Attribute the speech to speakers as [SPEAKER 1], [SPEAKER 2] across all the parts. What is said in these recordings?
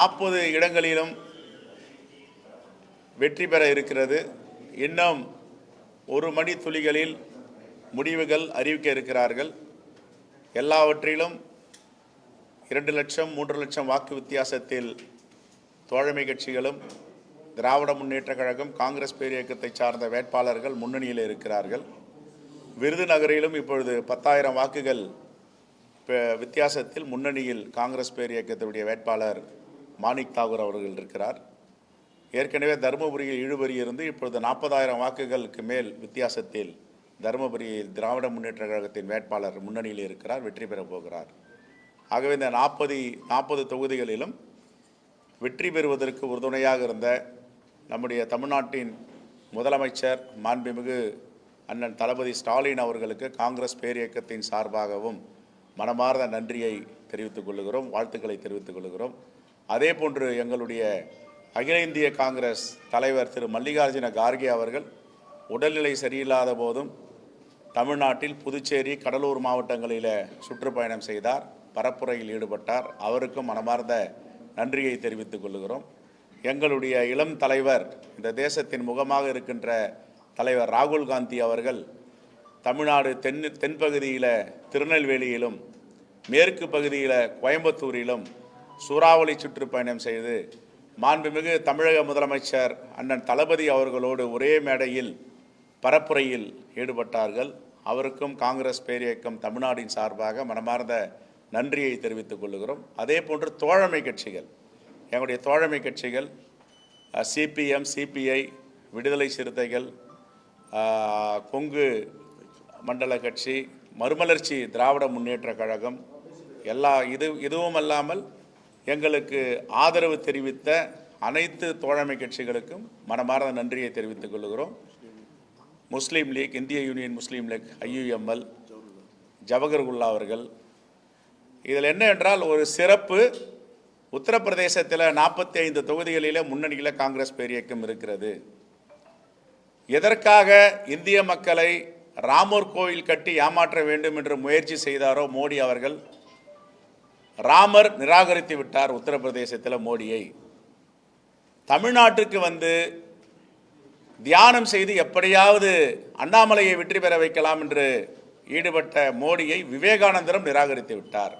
[SPEAKER 1] நாற்பது இடங்களிலும் வெற்றி பெற இருக்கிறது. இன்னும் ஒரு மணி துளிகளில் முடிவுகள் அறிவிக்க இருக்கிறார்கள். எல்லாவற்றிலும் இரண்டு லட்சம் மூன்று லட்சம் வாக்கு வித்தியாசத்தில் தோழமை கட்சிகளும் திராவிட முன்னேற்ற கழகம் காங்கிரஸ் பேரியக்கத்தை சார்ந்த வேட்பாளர்கள் முன்னணியில் இருக்கிறார்கள். விருதுநகரிலும் இப்பொழுது பத்தாயிரம் வாக்குகள் வித்தியாசத்தில் முன்னணியில் காங்கிரஸ் பேரியக்கத்தினுடைய வேட்பாளர் மாணிக் தாகூர் அவர்கள் இருக்கிறார். ஏற்கனவே தருமபுரியில் இழுபறி இருந்து இப்பொழுது நாற்பதாயிரம் வாக்குகளுக்கு மேல் வித்தியாசத்தில் தருமபுரியில் திராவிட முன்னேற்ற கழகத்தின் வேட்பாளர் முன்னணியில் இருக்கிறார் வெற்றி பெறப் போகிறார். ஆகவே இந்த நாற்பது நாற்பது தொகுதிகளிலும் வெற்றி பெறுவதற்கு உறுதுணையாக இருந்த நம்முடைய தமிழ்நாட்டின் முதலமைச்சர் மாண்புமிகு அண்ணன் தளபதி ஸ்டாலின் அவர்களுக்கு காங்கிரஸ் பேரியக்கத்தின் சார்பாகவும் மனமார்ந்த நன்றியை தெரிவித்துக் கொள்கிறோம் வாழ்த்துக்களை தெரிவித்துக் கொள்கிறோம். அதே போன்று எங்களுடைய அகில இந்திய காங்கிரஸ் தலைவர் திரு மல்லிகார்ஜுன கார்கே அவர்கள் உடல்நிலை சரியில்லாத போதும் தமிழ்நாட்டில் புதுச்சேரி கடலூர் மாவட்டங்களில் சுற்றுப்பயணம் செய்தார் பரப்புரையில் ஈடுபட்டார். அவருக்கும் மனமார்ந்த நன்றியை தெரிவித்துக் கொள்கிறோம். எங்களுடைய இளம் தலைவர் இந்த தேசத்தின் முகமாக இருக்கின்ற தலைவர் ராகுல் காந்தி அவர்கள் தமிழ்நாடு தென் தென்பகுதியில் திருநெல்வேலியிலும் மேற்கு பகுதியில் கோயம்புத்தூரிலும் சூறாவளி சுற்றுப்பயணம் செய்து மாண்புமிகு தமிழக முதலமைச்சர் அண்ணன் தளபதி அவர்களோடு ஒரே மேடையில் பரப்புரையில் ஈடுபட்டார்கள். அவருக்கும் காங்கிரஸ் பேரியக்கம் தமிழ்நாட்டின் சார்பாக மனமார்ந்த நன்றியை தெரிவித்துக் கொள்கிறோம் அதே போன்று தோழமை கட்சிகள் எங்களுடைய தோழமை கட்சிகள் சிபிஎம் சிபிஐ விடுதலை சிறுத்தைகள் கொங்கு மண்டல கட்சி மறுமலர்ச்சி திராவிட முன்னேற்ற கழகம் எல்லா இது இதுவும் அல்லாமல் எங்களுக்கு ஆதரவு தெரிவித்த அனைத்து தோழமை கட்சிகளுக்கும் மனமார்ந்த நன்றியை தெரிவித்துக் கொள்கிறோம். முஸ்லீம் லீக் இந்திய union Muslim League IUML Jawahirullah அவர்கள். இதில் என்ன என்றால் ஒரு சிறப்பு உத்தரப்பிரதேசத்தில் நாற்பத்தி ஐந்து தொகுதிகளில் முன்னணியில் காங்கிரஸ் பேரியக்கம் இருக்கிறது. எதற்காக இந்திய மக்களை ராமர் கோயில் கட்டி ஏமாற்ற வேண்டும் என்று முயற்சி செய்தாரோ மோடி அவர்கள் ராமர் நிராகரித்து விட்டார் உத்தரப்பிரதேசத்தில் மோடியை. தமிழ்நாட்டுக்கு வந்து தியானம் செய்து எப்படியாவது அண்ணாமலையை வெற்றி பெற வைக்கலாம் என்று ஈடுபட்ட மோடியை விவேகானந்தரும் நிராகரித்து விட்டார்.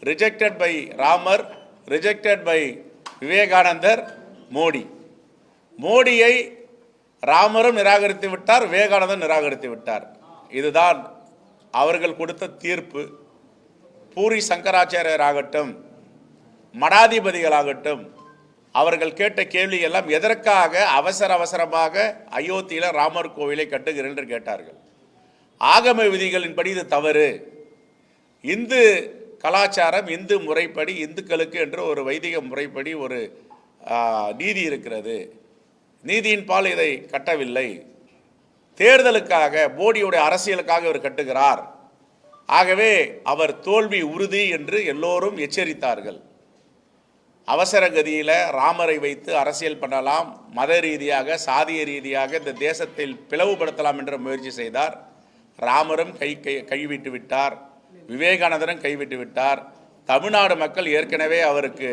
[SPEAKER 1] Rejected by Ramar rejected by Vivekanandar Modi. மோடியை ராமரும் நிராகரித்து விட்டார் விவேகானந்தர் நிராகரித்து விட்டார். இதுதான் அவர்கள் கொடுத்த தீர்ப்பு. பூரி சங்கராச்சாரியர் ஆகட்டும் மடாதிபதிகளாகட்டும் அவர்கள் கேட்ட கேள்வி எல்லாம் எதற்காக அவசர அவசரமாக அயோத்தியில் ராமர் கோவிலை கட்டுகிறேன் என்று கேட்டார்கள். ஆகம விதிகளின்படி இது தவறு. இந்து கலாச்சாரம் இந்து முறைப்படி இந்துக்களுக்கு என்று ஒரு வைதிக முறைப்படி ஒரு நீதி இருக்கிறது. நீதியின் பால் இதை கட்டவில்லை. தேர்தலுக்காக மோடியுடைய அரசியலுக்காக இவர் கட்டுகிறார். ஆகவே அவர் தோல்வி உறுதி என்று எல்லோரும் எச்சரித்தார்கள். அவசர கதியில் ராமரை வைத்து அரசியல் பண்ணலாம் மத ரீதியாக சாதிய ரீதியாக இந்த தேசத்தில் பிளவுபடுத்தலாம் என்ற முயற்சி செய்தார். ராமரும் கை கை கைவிட்டு விட்டார். விவேகானந்தரும் கைவிட்டு விட்டார். தமிழ்நாடு மக்கள் ஏற்கனவே அவருக்கு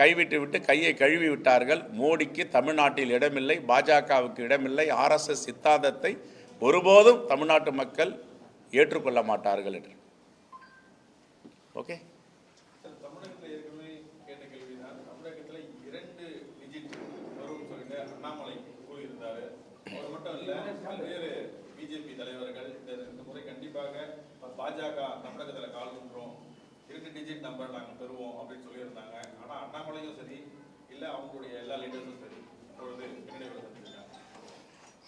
[SPEAKER 1] கைவிட்டு விட்டு கையை கழுவி விட்டார்கள். மோடிக்கு தமிழ்நாட்டில் இடமில்லை பாஜகவுக்கு இடமில்லை. ஆர்எஸ்எஸ் சித்தாந்தத்தை ஒருபோதும் தமிழ்நாட்டு மக்கள் ஏற்றுக்கொள்ள மாட்டார்கள் என்று. ஓகே
[SPEAKER 2] சார், தமிழகத்துல ஏற்கனவே கேட்ட கேள்விதான். தமிழகத்துல இரண்டு டிஜிட் சொல்லிட்டு அண்ணாமலை கூறியிருந்தாரு. மட்டும் இல்ல பல்வேறு பிஜேபி தலைவர்கள் இந்த இந்த முறை கண்டிப்பாக பாஜக தமிழகத்துல கால் பண்ணுறோம் இரண்டு டிஜிட் நம்பர் நாங்கள் பெறுவோம் அப்படின்னு சொல்லியிருந்தாங்க. ஆனா அண்ணாமலையும் சரி இல்லை அவங்களுடைய எல்லா லீடர்ஸும் சரி இப்பொழுது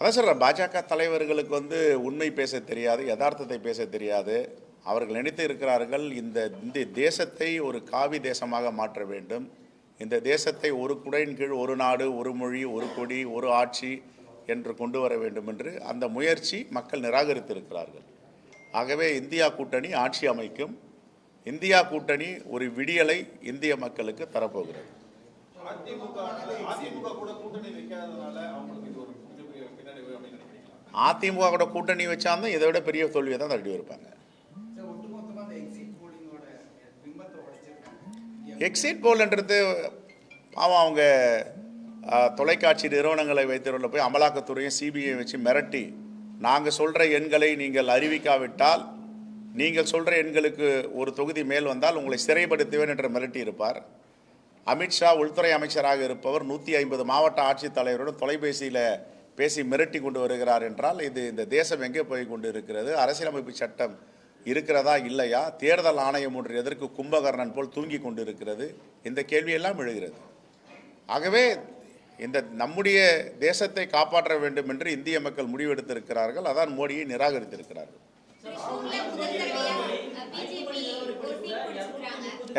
[SPEAKER 1] அதான் சார் பாஜக தலைவர்களுக்கு வந்து உண்மை பேச தெரியாது யதார்த்தத்தை பேச தெரியாது. அவர்கள் நினைத்து இருக்கிறார்கள் இந்த இந்த தேசத்தை ஒரு காவி தேசமாக மாற்ற வேண்டும். இந்த தேசத்தை ஒரு குடையின் கீழ் ஒரு நாடு ஒரு மொழி ஒரு கொடி ஒரு ஆட்சி என்று கொண்டு வர வேண்டும் என்று அந்த முயற்சி மக்கள் நிராகரித்திருக்கிறார்கள். ஆகவே இந்தியா கூட்டணி ஆட்சி அமைக்கும். இந்தியா கூட்டணி ஒரு விடியலை இந்திய மக்களுக்கு தரப்போகிறது.
[SPEAKER 2] அதிமுக அதிமுக கூட கூட்டணி வைக்காததுனால அவங்களுக்கு இது ஒரு
[SPEAKER 1] அதிமுக கூட கூட்டணி வச்சாலும் இதை விட பெரிய தோல்வியை தான் தட்டி இருப்பாங்க
[SPEAKER 3] எக்ஸிட்
[SPEAKER 1] போல்ன்றது பாவம் அவங்க தொலைக்காட்சி நிறுவனங்களை வைத்திருந்த போய் அமலாக்கத்துறையும் சிபிஐ வச்சு மிரட்டி நாங்கள் சொல்கிற எண்களை நீங்கள் அறிவிக்காவிட்டால் நீங்கள் சொல்கிற எண்களுக்கு ஒரு தொகுதி மேல் வந்தால் உங்களை சிறைப்படுத்துவேன் என்று மிரட்டி இருப்பார். அமித்ஷா உள்துறை அமைச்சராக இருப்பவர் நூற்றி ஐம்பது மாவட்ட ஆட்சித்தலைவருடன் தொலைபேசியில் பேசி மிரட்டி கொண்டு வருகிறார் என்றால் இது இந்த தேசம் எங்கே போய் கொண்டு இருக்கிறது அரசியலமைப்பு சட்டம் இருக்கிறதா இல்லையா? தேர்தல் ஆணையம் ஒன்று எதற்கு கும்பகர்ணன் போல் தூங்கி கொண்டு இருக்கிறது இந்த கேள்வியெல்லாம் எழுகிறது. ஆகவே இந்த நம்முடைய தேசத்தை காப்பாற்ற வேண்டும் என்று இந்திய மக்கள் முடிவெடுத்திருக்கிறார்கள். அதான் மோடியை நிராகரித்திருக்கிறார்கள்.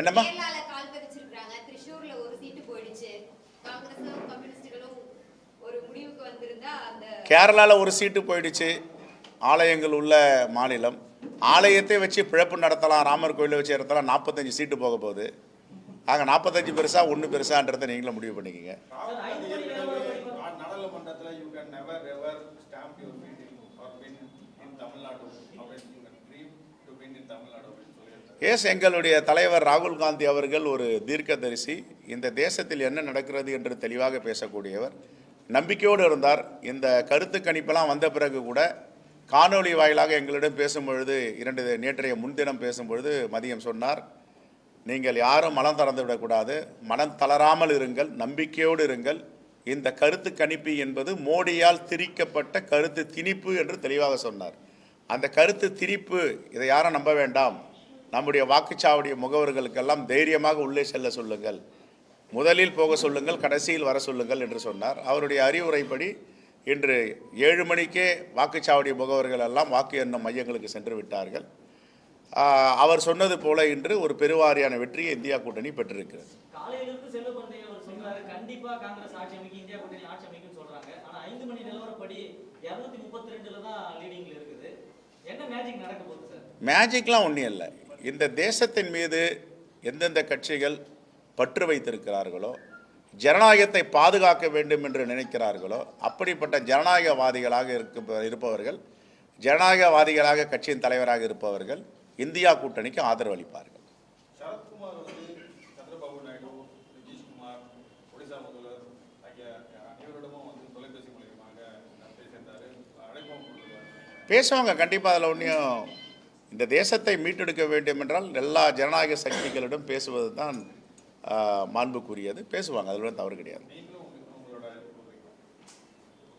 [SPEAKER 1] என்னம்மா?
[SPEAKER 3] கேரளால கால் பதிச்சிருக்காங்க திரிசூர்ல ஒரு சீட்டு போயிடுச்சு காங்கிரஸும் கம்யூனிஸ்டுகளும் ஒரு முடிவுக்கு வந்திருந்தா அந்த
[SPEAKER 1] கேரளாவில் ஒரு சீட்டு போயிடுச்சு. ஆலயங்கள் உள்ள மாநிலம். ஆலயத்தை வச்சு பிழப்பு நடத்தலாம் ராமர் கோயிலை வச்சு நடத்தலாம் நாற்பத்தஞ்சு சீட்டு போக போகுது. ஆக நாற்பத்தஞ்சு பெருசா ஒன்று பெருசான்றதை நீங்களும் முடிவு பண்ணிக்கங்க. எஸ் எங்களுடைய தலைவர் ராகுல் காந்தி அவர்கள் ஒரு தீர்க்கதரிசி. இந்த தேசத்தில் என்ன நடக்கிறது என்று தெளிவாக பேசக்கூடியவர். நம்பிக்கையோடு இருந்தார். இந்த கருத்து கணிப்பெல்லாம் வந்த பிறகு கூட காணொளி வாயிலாக எங்களிடம் பேசும்பொழுது இரண்டு நேற்றைய முன்தினம் பேசும்பொழுது மதியம் சொன்னார் நீங்கள் யாரும் மனம் திறந்து விடக்கூடாது. மனம் தளராமல் இருங்கள் நம்பிக்கையோடு இருங்கள். இந்த கருத்து கணிப்பு என்பது மோடியால் திரிக்கப்பட்ட கருத்து திணிப்பு என்று தெளிவாக சொன்னார். அந்த கருத்து திரிப்பு இதை யாரும் நம்ப வேண்டாம். நம்முடைய வாக்குச்சாவடி முகவர்களுக்கெல்லாம் தைரியமாக உள்ளே செல்ல சொல்லுங்கள். முதலில் போக சொல்லுங்கள் கடைசியில் வர சொல்லுங்கள் என்று சொன்னார். அவருடைய அறிவுரைப்படி இன்று ஏழு மணிக்கே வாக்குச்சாவடி முகவர்கள் எல்லாம் வாக்கு எண்ணும் மையங்களுக்கு சென்று விட்டார்கள். அவர் சொன்னது போல இன்று ஒரு பெருவாரியான வெற்றியை இந்தியா கூட்டணி பெற்றிருக்கிறது. மேஜிக்லாம் ஒன்றும் இல்லை. இந்த தேசத்தின் மீது எந்தெந்த கட்சிகள் பற்று வைத்திருக்கிறார்களோ ஜனநாயகத்தை பாதுகாக்க வேண்டும் என்று நினைக்கிறார்களோ அப்படிப்பட்ட ஜனநாயகவாதிகளாக இருக்க இருப்பவர்கள் ஜனநாயகவாதிகளாக கட்சியின் தலைவராக இருப்பவர்கள் இந்தியா கூட்டணிக்கு ஆதரவு அளிப்பார்கள். பேசுவாங்க. கண்டிப்பாக அதில் ஒன்றையும் இந்த தேசத்தை மீட்டெடுக்க வேண்டும் என்றால் எல்லா ஜனநாயக சக்திகளிடம் பேசுவது தான் மாண்புக்குரியது. பேசுவாங்க அதில் தவறு கிடையாது.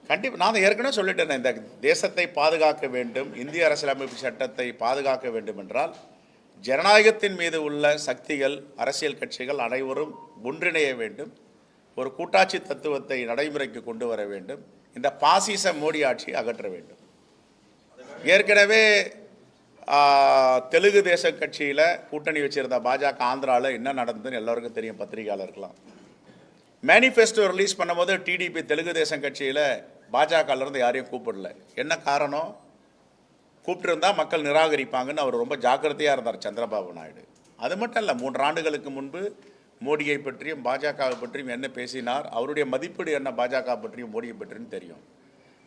[SPEAKER 1] கண்டிப்பாக நான் ஏற்கனவே சொல்லிட்டேன் இந்த தேசத்தை பாதுகாக்க வேண்டும் இந்திய அரசியலமைப்பு சட்டத்தை பாதுகாக்க வேண்டும் என்றால் ஜனநாயகத்தின் மீது உள்ள சக்திகள் அரசியல் கட்சிகள் அனைவரும் ஒன்றிணைய வேண்டும் ஒரு கூட்டாட்சி தத்துவத்தை நடைமுறைக்கு கொண்டு வர வேண்டும் இந்த பாசிச மோடி ஆட்சியை அகற்ற வேண்டும். ஏற்கனவே தெலுங்கு தேச கட்சியில் கூட்டணி வச்சிருந்த பாஜக ஆந்திராவில் என்ன நடந்ததுன்னு எல்லோருக்கும் தெரியும் பத்திரிகையாளருக்கெல்லாம் மேனிஃபெஸ்டோ ரிலீஸ் பண்ணும்போது டிடிபி தெலுங்கு தேசம் கட்சியில் பாஜகலேருந்து யாரையும் கூப்பிடல. என்ன காரணம்? கூப்பிட்டுருந்தா மக்கள் நிராகரிப்பாங்கன்னு அவர் ரொம்ப ஜாக்கிரதையாக இருந்தார் சந்திரபாபு நாயுடு. அது மட்டும் இல்லை மூன்று ஆண்டுகளுக்கு முன்பு மோடியை பற்றியும் பாஜகவை பற்றியும் என்ன பேசினார் அவருடைய மதிப்பீடு என்ன பாஜக பற்றியும் மோடியை பற்றியும் தெரியும்.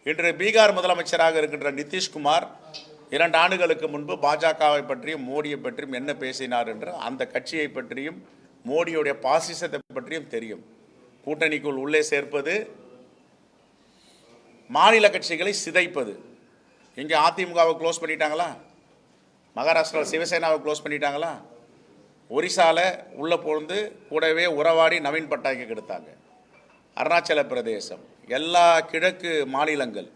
[SPEAKER 1] இன்று பீகார் முதலமைச்சராக இருக்கின்ற நிதிஷ்குமார் இரண்டு ஆண்டுகளுக்கு முன்பு பாஜகவை பற்றியும் மோடியை பற்றியும் என்ன பேசினார் என்று அந்த கட்சியை பற்றியும் மோடியுடைய பாசிசத்தை பற்றியும் தெரியும். கூட்டணிக்குள் உள்ளே சேர்ப்பது மாநில கட்சிகளை சிதைப்பது. இங்கே அதிமுகவை க்ளோஸ் பண்ணிட்டாங்களா? மகாராஷ்டிராவில் சிவசேனாவை க்ளோஸ் பண்ணிட்டாங்களா? ஒரிசாவில் உள்ளே போந்து கூடவே உறவாடி நவீன் பட்டாக்கி கெடுத்தாங்க. அருணாச்சல பிரதேசம் எல்லா கிழக்கு மாநிலங்கள்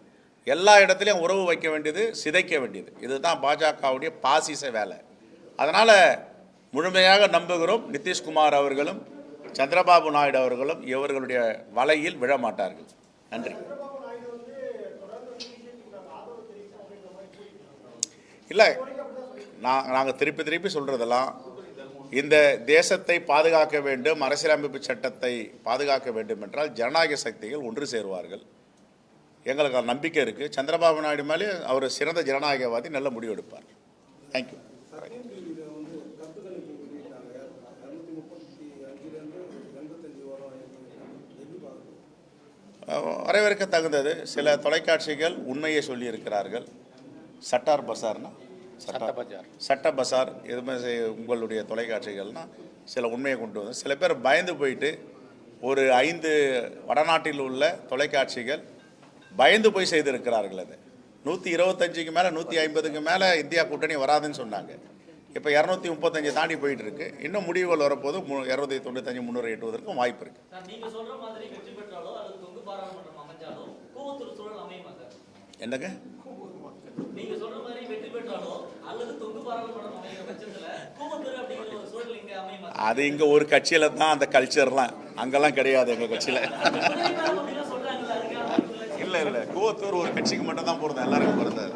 [SPEAKER 1] எல்லா இடத்துலையும் உறவு வைக்க வேண்டியது சிதைக்க வேண்டியது. இதுதான் பாஜகவுடைய பாசிச வேலை. அதனால் முழுமையாக நம்புகிறோம் நிதிஷ்குமார் அவர்களும் சந்திரபாபு நாயுடு அவர்களும் இவர்களுடைய வலையில் விழமாட்டார்கள். நன்றி. இல்லை நான் நாங்கள் திருப்பி திருப்பி சொல்கிறதெல்லாம் இந்த தேசத்தை பாதுகாக்க வேண்டும் அரசியலமைப்பு சட்டத்தை பாதுகாக்க வேண்டும் என்றால் ஜனநாயக சக்திகள் ஒன்று சேருவார்கள். எங்களுக்கு நம்பிக்கை இருக்குது சந்திரபாபு நாயுடு மேலே அவர் சிறந்த ஜனநாயகவாதி நல்ல முடிவு எடுப்பார். தேங்க்யூ வரவேற்க தகுந்தது சில தொலைக்காட்சிகள் உண்மையை சொல்லியிருக்கிறார்கள். சட்டார் பசார்னா? சட்ட பஜார். சட்ட பசார் இது மாதிரி உங்களுடைய தொலைக்காட்சிகள்னா சில உண்மையை கொண்டு வந்து சில பேர் பயந்து போயிட்டு ஒரு ஐந்து வடநாட்டில் உள்ள தொலைக்காட்சிகள் பயந்து போய் செய்திருக்கிறார்கள் அது. நூற்றி இருபத்தஞ்சுக்கு மேலே நூற்றி ஐம்பதுக்கு மேலே இந்தியா கூட்டணி வராதுன்னு சொன்னாங்க. இப்போ இரநூத்தி முப்பத்தஞ்சு தாண்டி போயிட்டு இருக்கு இன்னும் முடிவுகள் வரப்போது மு இரநூத்தி தொண்ணூத்தஞ்சு முந்நூறு எட்டுவதற்கும் வாய்ப்பு இருக்கு. என்னங்க? அது இங்கே ஒரு கட்சியில் தான் அந்த கல்ச்சர்லாம் அங்கெல்லாம் கிடையாது எங்கள் கட்சியில்.
[SPEAKER 4] இல்லை.
[SPEAKER 1] கோத்தூர் ஒரு கட்சிக்கு மட்டும் தான் பொருந்தம் எல்லாருக்கும் பொருந்தாது